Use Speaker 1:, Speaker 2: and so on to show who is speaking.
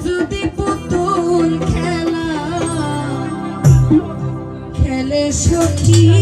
Speaker 1: যদি পুতুল খেলা খেলে সখী